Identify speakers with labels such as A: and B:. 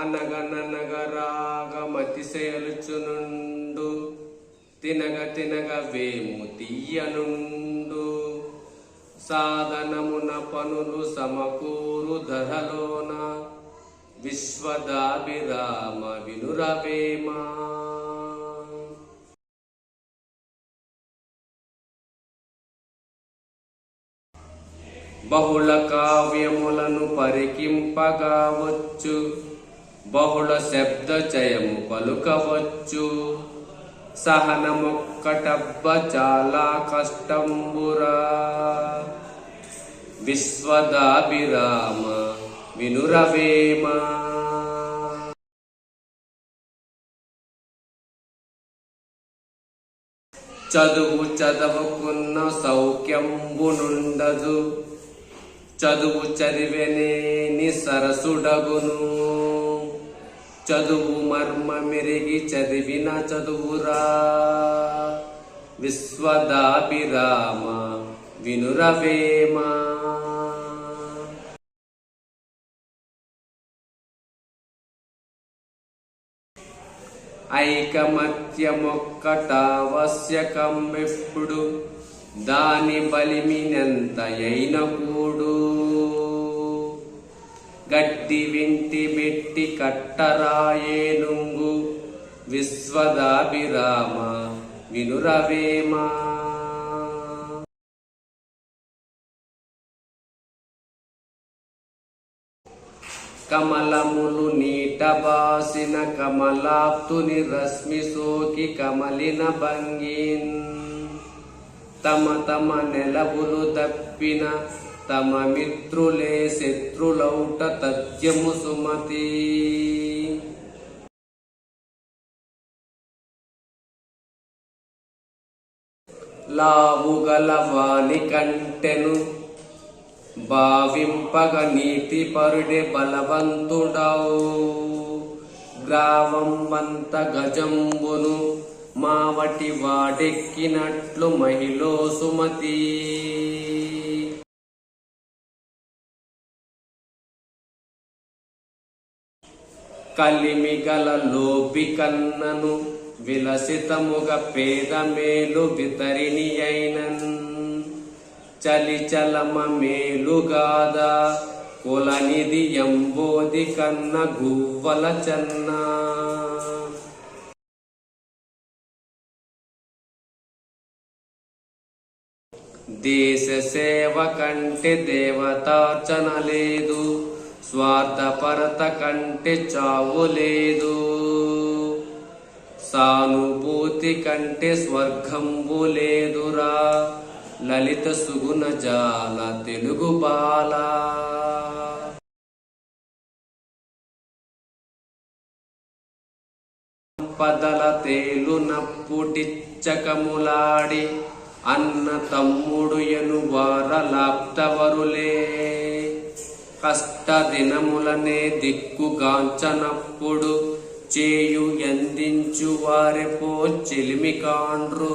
A: అనగననగరాగమతిశయలుచునుండు తినగ తినగ వేము తీయనుండు. సాధనమున పనులు సమకూరు ధరలోన. విశ్వదాభిరామ వినురవేమా. బహుళ కావ్యములను పరికింపగావచ్చు. బహుళ శబ్ద జయము పలుకవచ్చు. సహనమొక్కటబ్బ చాలా కష్టంబురా. విశ్వదాభిరామ వినురవేమా. చదువు చదవకున్న సౌఖ్యంబునుండదు చదువు చదివెనేని సరసుడగును. చదువు మర్మ మెరిగి చదివిన చదువురా. విశ్వదాభిరామ వినురవేమా ఐకమత్యమొక్కటావశ్యకమెప్పుడు దాని బలిమినెంతయైన కూడు? గడ్డి వింటి మెట్టి కట్టరాయేనుంగు విశ్వదాభిరామ వినురవేమా. కమలములు నీట బాసిన కమలాప్తుని రశ్మి సోకి కమలిన భంగిన్. తమ తమ నెలవులు తప్పిన తమ మిత్రులే శత్రులౌట తథ్యము సుమతి. లావుగల వాణి కంటెను భావింపగ నీతి పరుడే బలవంతుడవు గ్రావం గజంబును మావటి వాడెక్కినట్లు మహిళ సుమతి. కలిమిగల లోపి కన్నను విలసితముగ పేద మేలు వితరిణి అయినన్ చలిచలమ మేలుగాదా కులనిధి ఎంబోది కన్న గువ్వల చన్నా. దేశ సేవ కంటే దేవతార్చన లేదు. స్వార్థపరత కంటే చావు లేదు. సానుభూతి కంటే స్వర్గంబు లేదురా. లలిత సుగుణ జాల తెలుగు బాల. పదల తేలు నప్పుటిచ్చకములాడి అన్న తమ్ముడు ఎను వారలాప్తవరులే. కష్ట దినములనే దిక్కుగాంచనప్పుడు చేయు ఎందించు వారిపో చెలిమి కాండ్రు